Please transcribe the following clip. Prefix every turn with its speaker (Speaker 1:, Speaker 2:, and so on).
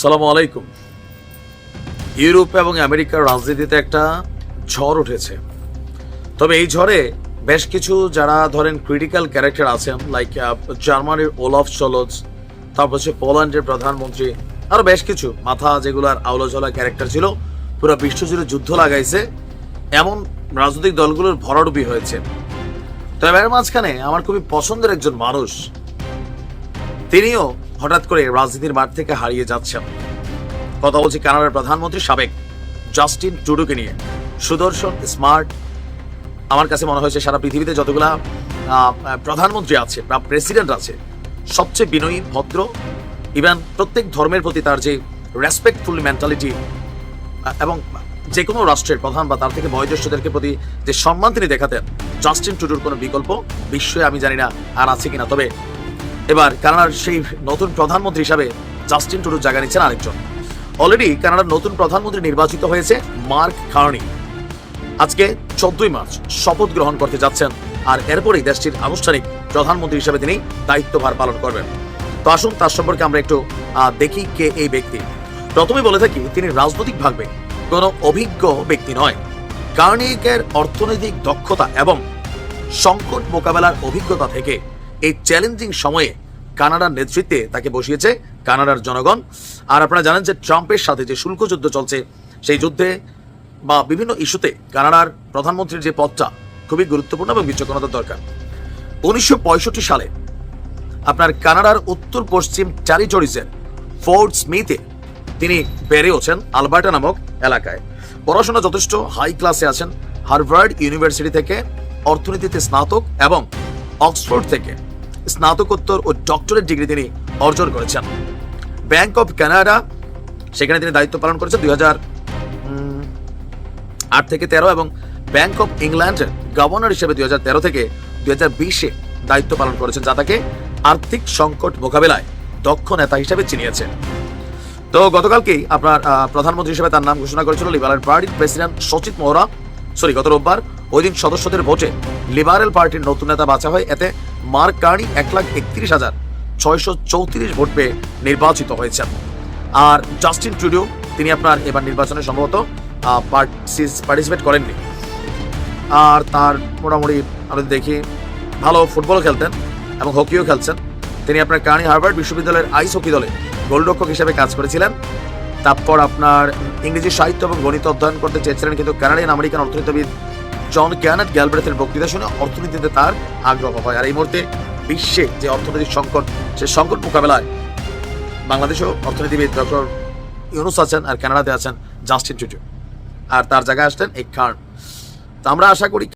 Speaker 1: সালামু আলাইকুম। ইউরোপ এবং আমেরিকার রাজনীতিতে একটা ঝড় উঠেছে। তবে এই ঝড়ে বেশ কিছু যারা ধরেন ক্রিটিক্যাল ক্যারেক্টার আছেন লাইক জার্মানির ওলফ চলজ তারপর হচ্ছে পোল্যান্ডের প্রধানমন্ত্রী, আরও বেশ কিছু, মাথা যেগুলার আউলাঝোলা ক্যারেক্টার ছিল, পুরো বিশ্বজুড়ে যুদ্ধ লাগাইছে, এমন রাজনৈতিক দলগুলোর ভরাডুবি হয়েছে। তবে এর মাঝখানে আমার খুবই পছন্দের একজন মানুষ, তিনিও হঠাৎ করে রাজনীতির মাঠ থেকে হারিয়ে যাচ্ছেন কথা বলছি কানাডার প্রধানমন্ত্রী সাবেক জাস্টিন টুডুকে নিয়ে। সুদর্শন, স্মার্ট, আমার কাছে মনে হয়েছে সারা পৃথিবীতে যতগুলা প্রধানমন্ত্রী আছে বা প্রেসিডেন্ট আছে, সবচেয়ে বিনয়ী, ভদ্র, ইভেন প্রত্যেক ধর্মের প্রতি তার যে রেসপেক্টফুল মেন্টালিটি এবং যে কোনো রাষ্ট্রের প্রধান বা তার থেকে বয়োজ্যেষ্ঠদেরকে প্রতি যে সম্মান তিনি দেখাতেন, জাস্টিন টুডুর কোনো বিকল্প বিশ্বয়ে আমি জানি না আর আছে কিনা। তবে এবার কানাডার সেই নতুন প্রধানমন্ত্রী হিসাবে জাস্টিন টুডুর জায়গা নিচ্ছেন আরেকজন। অলরেডি কানাডার নতুন প্রধানমন্ত্রী নির্বাচিত হয়েছে মার্ক কার্নি। আজকে চোদ্দই মার্চ শপথ গ্রহণ করতে যাচ্ছেন আর এরপরেই দেশটির আনুষ্ঠানিক প্রধানমন্ত্রী হিসেবে তিনি দায়িত্বভার পালন করবেন। তো আসুন, তার সম্পর্কে আমরা একটু দেখি কে এই ব্যক্তি। প্রথমে বলে থাকি, তিনি রাজনৈতিকভাবে কোনো অভিজ্ঞ ব্যক্তি নয়। কার্নিকের অর্থনৈতিক দক্ষতা এবং সংকট মোকাবেলার অভিজ্ঞতা থেকে এই চ্যালেঞ্জিং সময়ে কানাডার নেতৃত্বে তাকে বসিয়েছে কানাডার জনগণ। আর আপনারা জানেন যে ট্রাম্পের সাথে যে শুল্ক যুদ্ধ চলছে, সেই যুদ্ধে বা বিভিন্ন ইস্যুতে কানাডার প্রধানমন্ত্রীর যে পদটা খুবই গুরুত্বপূর্ণ এবং বিচক্ষণতার দরকার। উনিশশো পঁয়ষট্টি সালে আপনার কানাডার উত্তর পশ্চিম টেরিটরিজের ফোর্ট স্মিথে তিনি বেড়ে ওঠেন আলবার্টা নামক এলাকায়। পড়াশোনা যথেষ্ট, হাই ক্লাসে আছেন। হার্ভার্ড ইউনিভার্সিটি থেকে অর্থনীতিতে স্নাতক এবং অক্সফোর্ড থেকে। স্নাতকোত্তর ও ডক্টরেট ডিগ্রি তিনি অর্জন করেছেন। ব্যাংক অফ কানাডা সেখানে তিনি দায়িত্ব পালন করেছেন দুই হাজার আট থেকে তেরো এবং ব্যাংক অফ ইংল্যান্ডের গভর্নর হিসেবে দুই হাজার তেরো থেকে দুই হাজার বিশে দায়িত্ব পালন করেছেন, যা তাকে আর্থিক সংকট মোকাবেলায় দক্ষ নেতা হিসেবে চিনিয়েছে। তো গতকালকেই আপনার প্রধানমন্ত্রী হিসেবে তার নাম ঘোষণা করেছিল লিবারেল পার্টির প্রেসিডেন্ট সচিত মোহরা সরি গত রোববার ওই দিন সদস্যদের ভোটে লিবারেল পার্টির নতুন নেতা বাছা হয়। এতে মার্ক কার্নি এক লাখ একত্রিশ হাজার ছয়শো চৌত্রিশ ভোট পেয়ে নির্বাচিত হয়েছেন। আর জাস্টিন ট্রুডিও তিনি আপনার এবার নির্বাচনে সম্ভবত পার্টিসিপেট করেননি। আর তার মোটামুটি আমরা দেখি, ভালো ফুটবল খেলতেন এবং হকিও খেলছেন। তিনি আপনার কার্নি হার্ভার্ড বিশ্ববিদ্যালয়ের আইস হকি দলে গোলরক্ষক হিসেবে কাজ করেছিলেন। তারপর আপনার ইংরেজি সাহিত্য এবং গণিত অধ্যয়ন করতে চেয়েছিলেন কিন্তু কানাডিয়ান আমেরিকান অর্থনীতিবিদ জন ক্যানেট গ্যালব্রেথের বক্তৃতা শুনে অর্থনীতিতে তার আগ্রহ হয়। আর এই মুহূর্তে বিশ্বে যে অর্থনৈতিক সংকট, সে সংকট মোকাবেলায় বাংলাদেশেও অর্থনীতিবিদ ডক্টর ইউনুস আছেন আর কানাডাতে আছেন জাস্টিন টুটু আর তার জায়গায় আসলেন এই খান তো আমরা আশা করি